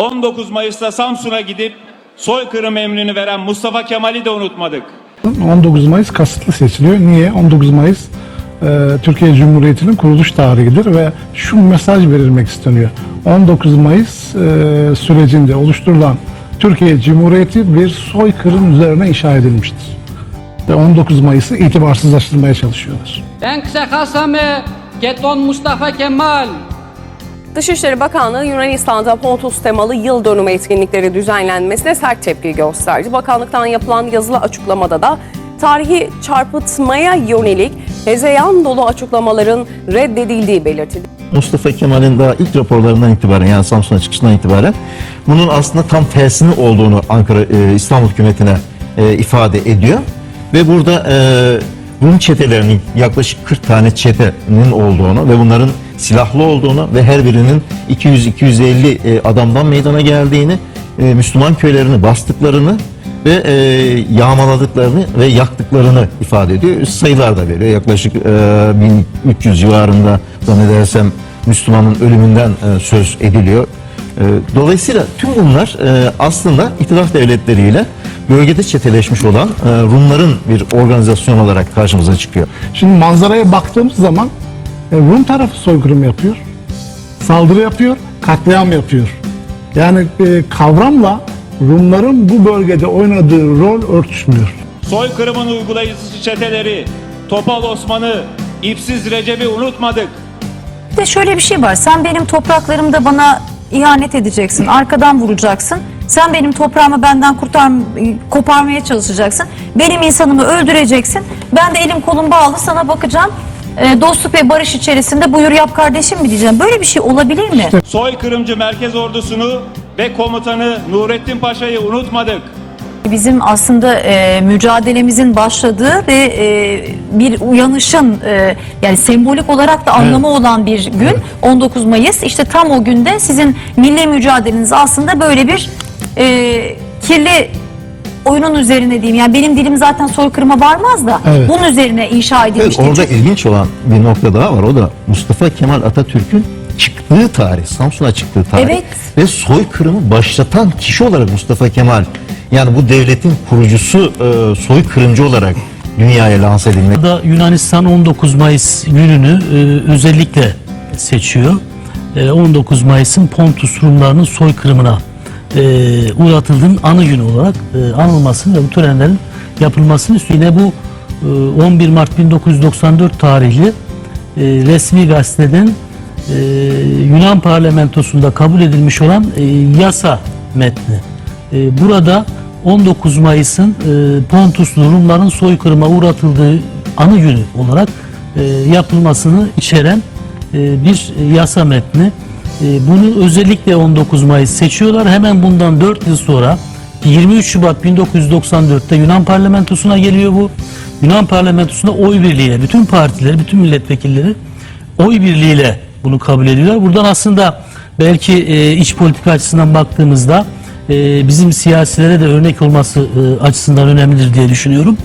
19 Mayıs'ta Samsun'a gidip soykırım emrini veren Mustafa Kemal'i de unutmadık. 19 Mayıs kasıtlı seçiliyor. Niye? 19 Mayıs e, Türkiye Cumhuriyeti'nin kuruluş tarihidir ve şu mesaj verilmek isteniyor. 19 Mayıs e, sürecinde oluşturulan Türkiye Cumhuriyeti bir soykırım üzerine inşa edilmiştir. Ve 19 Mayıs'ı itibarsızlaştırmaya çalışıyorlar. Ben kısa kasame Keton Mustafa Kemal. Dışişleri Bakanlığı Yunanistan'da Pontus temalı yıl dönümü etkinlikleri düzenlenmesine sert tepki gösterdi. Bakanlıktan yapılan yazılı açıklamada da tarihi çarpıtmaya yönelik hezeyan dolu açıklamaların reddedildiği belirtildi. Mustafa Kemal'in daha ilk raporlarından itibaren yani Samsun'a çıkışından itibaren bunun aslında tam tersinin olduğunu Ankara e, İstanbul hükümetine e, ifade ediyor ve burada e, Rum çetelerinin yaklaşık 40 tane çetenin olduğunu ve bunların silahlı olduğunu ve her birinin 200-250 e, adamdan meydana geldiğini, e, Müslüman köylerini bastıklarını ve e, yağmaladıklarını ve yaktıklarını ifade ediyor. Sayılar da veriyor. Yaklaşık e, 1300 civarında zannedersem Müslümanın ölümünden söz ediliyor. Dolayısıyla tüm bunlar aslında itilaf devletleriyle bölgede çeteleşmiş olan Rumların bir organizasyon olarak karşımıza çıkıyor. Şimdi manzaraya baktığımız zaman e, Rum tarafı soykırım yapıyor, saldırı yapıyor, katliam yapıyor. Yani e, kavramla Rumların bu bölgede oynadığı rol örtüşmüyor. Soykırımın uygulayıcısı çeteleri Topal Osman'ı, İpsiz Recep'i unutmadık. Bir de şöyle bir şey var. Sen benim topraklarımda bana ihanet edeceksin. Arkadan vuracaksın. Sen benim toprağımı benden kurtar, koparmaya çalışacaksın. Benim insanımı öldüreceksin. Ben de elim kolum bağlı sana bakacağım. E, dostluk ve barış içerisinde buyur yap kardeşim mi diyeceğim. Böyle bir şey olabilir mi? Soykırımcı merkez ordusunu ve komutanı Nurettin Paşa'yı unutmadık. Bizim aslında e, mücadelemizin başladığı ve e, bir uyanışın e, yani sembolik olarak da anlamı olan bir gün 19 Mayıs. İşte tam o günde sizin milli mücadeleniz aslında böyle bir e, kirli oyunun üzerine diyeyim. Yani benim dilim zaten soykırıma varmaz da Evet. bunun üzerine inşa Evet, edilmişti. orada ilginç olan bir nokta daha var. O da Mustafa Kemal Atatürk'ün çıktığı tarih, Samsun'a çıktığı tarih. Evet. Ve soykırımı başlatan kişi olarak Mustafa Kemal, yani bu devletin kurucusu e, soykırımcı olarak dünyaya lanse edilmek. da Yunanistan 19 Mayıs gününü e, özellikle seçiyor. E, 19 Mayıs'ın Pontus Rumlarının soykırımına e, uğratıldığının anı günü olarak e, anılmasını ve bu törenlerin yapılmasını. Yine bu e, 11 Mart 1994 tarihli e, resmi gazeteden e, Yunan parlamentosunda kabul edilmiş olan e, yasa metni. E, burada 19 Mayıs'ın e, Pontuslu Rumların soykırıma uğratıldığı anı günü olarak e, yapılmasını içeren e, bir yasa metni. E, bunu özellikle 19 Mayıs seçiyorlar. Hemen bundan 4 yıl sonra 23 Şubat 1994'te Yunan parlamentosuna geliyor bu. Yunan parlamentosunda oy birliğiyle bütün partiler, bütün milletvekilleri oy birliğiyle bunu kabul ediyorlar. Buradan aslında belki e, iç politika açısından baktığımızda e, bizim siyasilere de örnek olması e, açısından önemlidir diye düşünüyorum.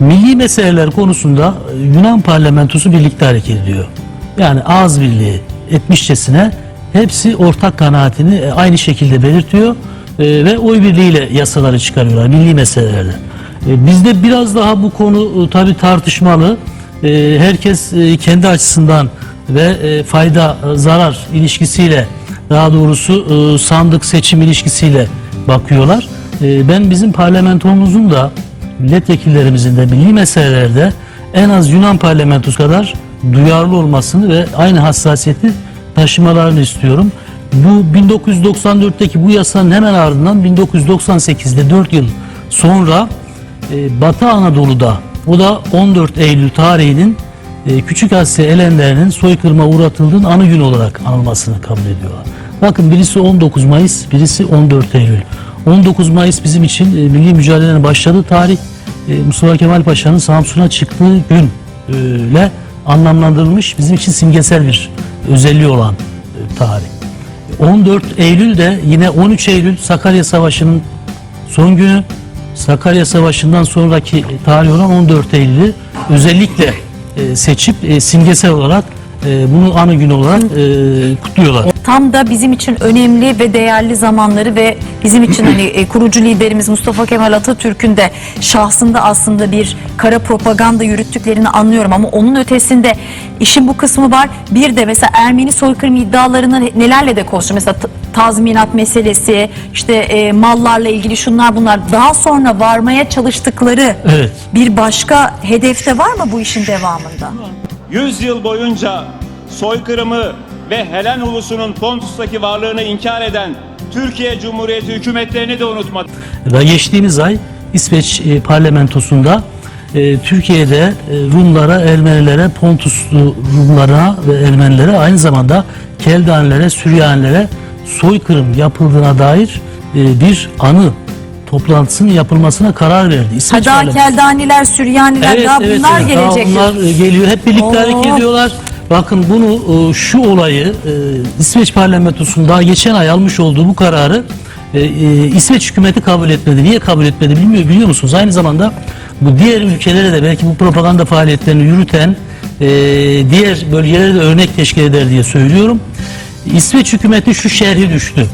Milli meseleler konusunda e, Yunan parlamentosu birlikte hareket ediyor. Yani ağız birliği etmişçesine hepsi ortak kanaatini e, aynı şekilde belirtiyor e, ve oy birliğiyle yasaları çıkarıyorlar milli meselelerde. E, bizde biraz daha bu konu tabii tartışmalı. Herkes kendi açısından ve fayda zarar ilişkisiyle daha doğrusu sandık seçim ilişkisiyle bakıyorlar. Ben bizim parlamentomuzun da milletvekillerimizin de milli meselelerde en az Yunan parlamentosu kadar duyarlı olmasını ve aynı hassasiyeti taşımalarını istiyorum. Bu 1994'teki bu yasanın hemen ardından 1998'de 4 yıl sonra e, Batı Anadolu'da o da 14 Eylül tarihinin e, Küçük Asya elenlerinin soykırıma uğratıldığının anı gün olarak anılmasını kabul ediyorlar. Bakın birisi 19 Mayıs, birisi 14 Eylül. 19 Mayıs bizim için e, milli mücadelenin başladığı tarih. E, Mustafa Kemal Paşa'nın Samsun'a çıktığı günle anlamlandırılmış bizim için simgesel bir özelliği olan e, tarih. 14 Eylül de yine 13 Eylül Sakarya Savaşı'nın son günü Sakarya Savaşı'ndan sonraki tarih olan 14 Eylül'ü özellikle e, seçip e, simgesel olarak e, bunu anı günü olarak e, kutluyorlar. Tam da bizim için önemli ve değerli zamanları ve bizim için hani e, kurucu liderimiz Mustafa Kemal Atatürk'ün de şahsında aslında bir kara propaganda yürüttüklerini anlıyorum ama onun ötesinde işin bu kısmı var. Bir de mesela Ermeni soykırım iddialarını nelerle de koştu. Mesela tazminat meselesi, işte e, mallarla ilgili şunlar bunlar. Daha sonra varmaya çalıştıkları Evet. bir başka hedefte var mı bu işin devamında? 100 yıl boyunca soykırımı ve Helen ulusunun Pontus'taki varlığını inkar eden Türkiye Cumhuriyeti hükümetlerini de unutmadı. Ve geçtiğimiz ay İsveç e, parlamentosunda e, Türkiye'de e, Rumlara, Ermenilere, Pontuslu Rumlara ve Ermenilere aynı zamanda Keldanilere, Süryanilere soykırım yapıldığına dair bir anı toplantısının yapılmasına karar verdi. İsveç Ha, daha parlamentosu- Keldaniler, Süryaniler daha bunlar Daha gelecek. onlar e, geliyor. Hep birlikte Oo. hareket ediyorlar. Bakın bunu e, şu olayı e, İsveç parlamentosunda daha geçen ay almış olduğu bu kararı İsveç hükümeti kabul etmedi. Niye kabul etmedi bilmiyor biliyor musunuz? Aynı zamanda bu diğer ülkelere de belki bu propaganda faaliyetlerini yürüten diğer bölgelere de örnek teşkil eder diye söylüyorum. İsveç hükümeti şu şerhi düştü.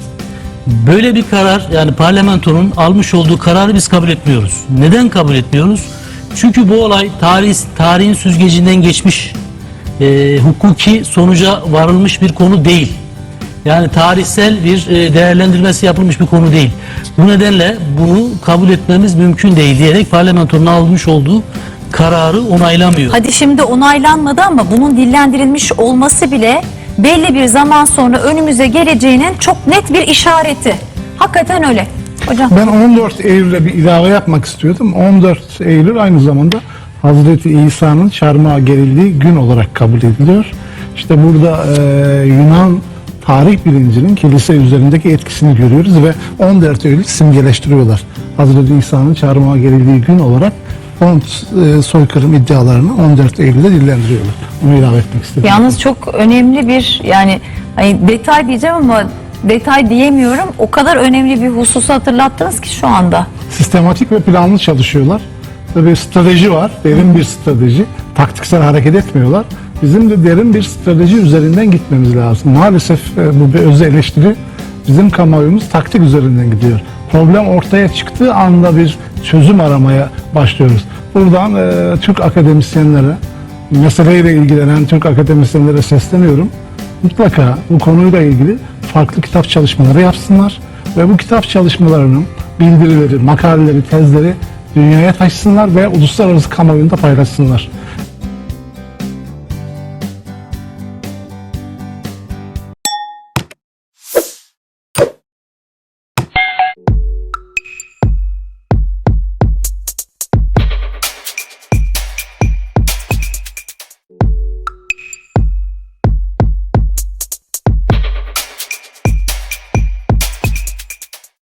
Böyle bir karar yani parlamentonun almış olduğu kararı biz kabul etmiyoruz. Neden kabul etmiyoruz? Çünkü bu olay tarih, tarihin süzgecinden geçmiş, e, hukuki sonuca varılmış bir konu değil. Yani tarihsel bir e, değerlendirmesi yapılmış bir konu değil. Bu nedenle bunu kabul etmemiz mümkün değil diyerek parlamentonun almış olduğu kararı onaylamıyor. Hadi şimdi onaylanmadı ama bunun dillendirilmiş olması bile belli bir zaman sonra önümüze geleceğinin çok net bir işareti. Hakikaten öyle. Hocam. Ben 14 Eylül'e bir ilave yapmak istiyordum. 14 Eylül aynı zamanda Hazreti İsa'nın çarmıha gerildiği gün olarak kabul ediliyor. İşte burada e, Yunan tarih bilincinin kilise üzerindeki etkisini görüyoruz ve 14 Eylül simgeleştiriyorlar. Hazreti İsa'nın çarmıha gerildiği gün olarak Pont e, soykırım iddialarını 14 Eylül'de dillendiriyorlar. Onu ilave etmek istedim. Yalnız çok önemli bir yani hani detay diyeceğim ama detay diyemiyorum. O kadar önemli bir hususu hatırlattınız ki şu anda. sistematik ve planlı çalışıyorlar. Tabii strateji var, derin bir strateji. Taktiksel hareket etmiyorlar. Bizim de derin bir strateji üzerinden gitmemiz lazım. Maalesef e, bu bir öz eleştiri. Bizim kamuoyumuz taktik üzerinden gidiyor. Problem ortaya çıktığı anda bir çözüm aramaya başlıyoruz. Buradan e, Türk akademisyenlere, meseleyle ilgilenen Türk akademisyenlere sesleniyorum. Mutlaka bu konuyla ilgili farklı kitap çalışmaları yapsınlar ve bu kitap çalışmalarının bildirileri, makaleleri, tezleri dünyaya taşısınlar ve uluslararası kamuoyunda paylaşsınlar.